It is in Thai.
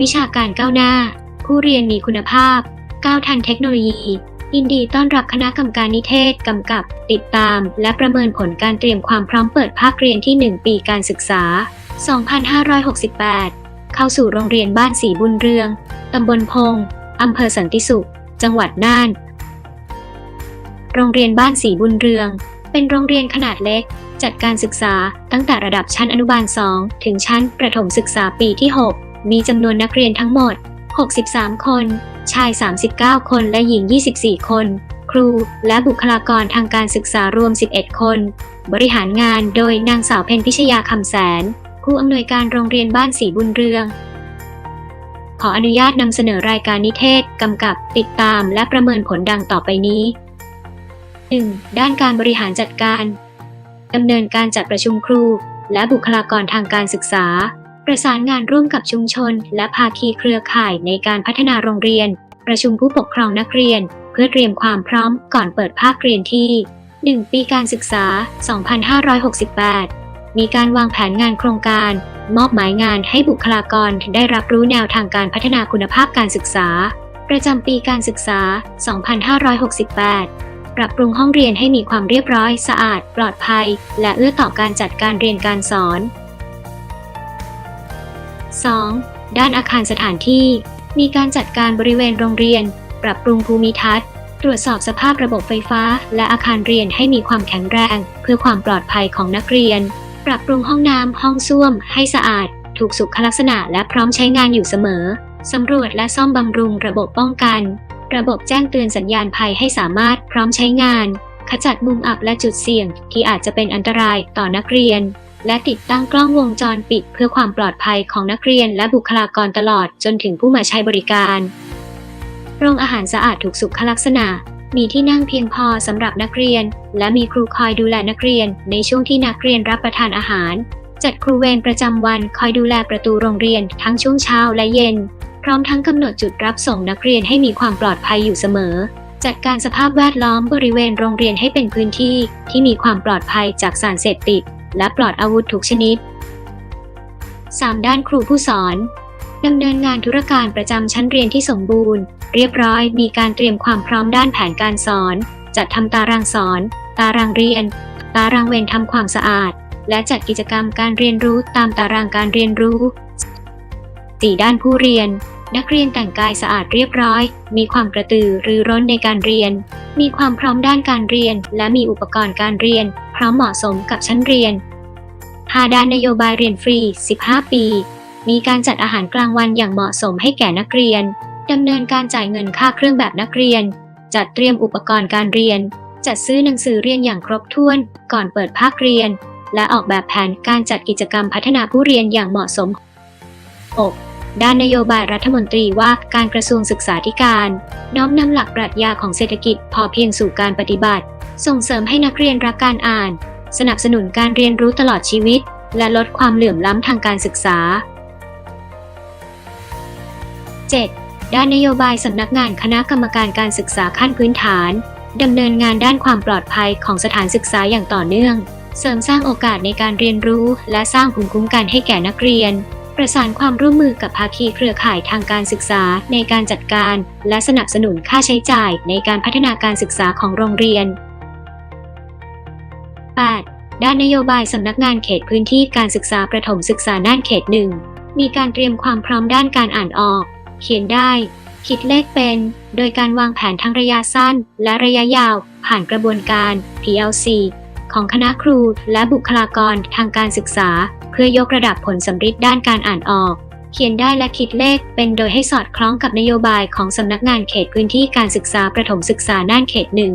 วิชาการก้าวหน้า ผู้เรียนมีคุณภาพ ก้าวทันเทคโนโลยี ยินดีต้อนรับคณะกรรมการนิเทศ กำกับ ติดตาม และประเมินผลการเตรียมความพร้อมเปิดภาคเรียนที่ 1 ปีการศึกษา 2568 เข้าสู่โรงเรียนบ้านสีบุญเรือง ตำบลพง อำเภอสันติสุข จังหวัดน่าน โรงเรียนบ้านสีบุญเรือง เป็นโรงเรียนขนาดเล็ก จัดการศึกษาตั้งแต่ระดับชั้นอนุบาล 2 ถึงชั้นประถมศึกษาปีที่ 6 มีจำนวนนักเรียนทั้งหมด 63 คน ชาย 39 คนและหญิง 24 คน ครูและบุคลากรทางการศึกษารวม 11 คน บริหารงานโดยนางสาวเพนพิชยาคำแสน ผู้อำนวยการโรงเรียนบ้านสีบุญเรือง ขออนุญาตนำเสนอรายการนิเทศกำกับติดตามและประเมินผลดังต่อไปนี้ 1. ด้านการบริหารจัดการดำเนินการจัดประชุมครู และบุคลากรทางการศึกษา ประสานงานร่วมกับชุมชน และภาคีเครือข่ายในการพัฒนาโรงเรียน ประชุมผู้ปกครองนักเรียน เพื่อเตรียมความพร้อมก่อนเปิดภาคเรียนที่ 1 ปีการศึกษา 2568 มีการวางแผนงานโครงการ มอบหมายงานให้บุคลากรได้รับรู้แนวทางการพัฒนาคุณภาพการศึกษา ประจำปีการศึกษา 2568ปรับปรุงห้องเรียนให้มีความเรียบร้อยสะอาด ปลอดภัย และเอื้อต่อการจัดการเรียนการสอน 2. ด้านอาคารสถานที่ มีการจัดการบริเวณโรงเรียน ปรับปรุงภูมิทัศน์ ตรวจสอบสภาพระบบไฟฟ้า และอาคารเรียนให้มีความแข็งแรง เพื่อความปลอดภัยของนักเรียน ปรับปรุงห้องน้ำห้องส้วม ให้สะอาด ถูกสุขลักษณะและพร้อมใช้งานอยู่เสมอสำรวจและซ่อมบำรุงระบบป้องกัน ระบบแจ้งเตือนสัญญาณภัยให้สามารถพร้อมใช้งาน ขจัดมุมอับและจุดเสี่ยงที่อาจจะเป็นอันตรายต่อนักเรียน และติดตั้งกล้องวงจรปิดเพื่อความปลอดภัยของนักเรียนและบุคลากรตลอดจนถึงผู้มาใช้บริการ โรงอาหารสะอาดถูกสุขลักษณะ มีที่นั่งเพียงพอสำหรับนักเรียน และมีครูคอยดูแลนักเรียน ในช่วงที่นักเรียนรับประทานอาหาร จัดครูเวรประจำวันคอยดูแลประตูโรงเรียนทั้งช่วงเช้าและเย็น พร้อมทั้งกำหนดจุดรับส่งนักเรียนให้มีความปลอดภัยอยู่เสมอจัดการสภาพแวดล้อมบริเวณโรงเรียนให้เป็นพื้นที่ที่มีความปลอดภัยจากสารเสพติด และปลอดอาวุธทุกชนิด 3. ด้านครูผู้สอนดำเนินงานธุรการประจำชั้นเรียนที่สมบูรณ์ เรียบร้อย มีการเตรียมความพร้อมด้านแผนการสอน จัดทำตารางสอน ตารางเรียน ตารางเวรทำความสะอาด และจัดกิจกรรมการเรียนรู้ตามตารางการเรียนรู้ 4. ด้านผู้เรียน นักเรียนแต่งกายสะอาดเรียบร้อย มีความกระตือรือร้นในการเรียน มีความพร้อมด้านการเรียน และมีอุปกรณ์การเรียน พร้อมเหมาะสมกับชั้นเรียน 5. ด้านนโยบายเรียนฟรี 15 ปี มีการจัดอาหารกลางวันอย่างเหมาะสมให้แก่นักเรียน ดำเนินการจ่ายเงินค่าเครื่องแบบนักเรียน จัดเตรียมอุปกรณ์การเรียน จัดซื้อหนังสือเรียนอย่างครบถ้วน ก่อนเปิดภาคเรียน และออกแบบแผนการจัดกิจกรรมพัฒนาผู้เรียนอย่างเหมาะสม 6. ด้านนโยบายรัฐมนตรีว่าการกระทรวงศึกษาธิการ น้อมนำหลักปรัชญาของเศรษฐกิจพอเพียงสู่การปฏิบัติ ส่งเสริมให้นักเรียนรักการอ่าน สนับสนุนการเรียนรู้ตลอดชีวิต และลดความเหลื่อมล้ำทางการศึกษา 7. ด้านนโยบายสำนักงานคณะกรรมการการศึกษาขั้นพื้นฐานดำเนินงานด้านความปลอดภัยของสถานศึกษาอย่างต่อเนื่อง เสริมสร้างโอกาสในการเรียนรู้ และสร้างภูมิคุ้มกันให้แก่นักเรียน ประสานความร่วมมือกับภาคีเครือข่ายทางการศึกษาในการจัดการ และสนับสนุนค่าใช้จ่ายในการพัฒนาการศึกษาของโรงเรียน 8. ด้านนโยบายสำนักงานเขตพื้นที่การศึกษาประถมศึกษาน่านเขตหนึ่งมีการเตรียมความพร้อมด้านการอ่านออก เขียนได้ คิดเลขเป็น โดยการวางแผนทั้งระยะสั้น และระยะยาว ผ่านกระบวนการ PLC ของคณะครูและบุคลากรทางการศึกษา เพื่อยกระดับผลสำฤทธิ์ด้านการอ่านออก เขียนได้และคิดเลขเป็นโดยให้สอดคล้องกับนโยบายของสำนักงานเขตพื้นที่การศึกษาประถมศึกษาน่านเขตหนึ่ง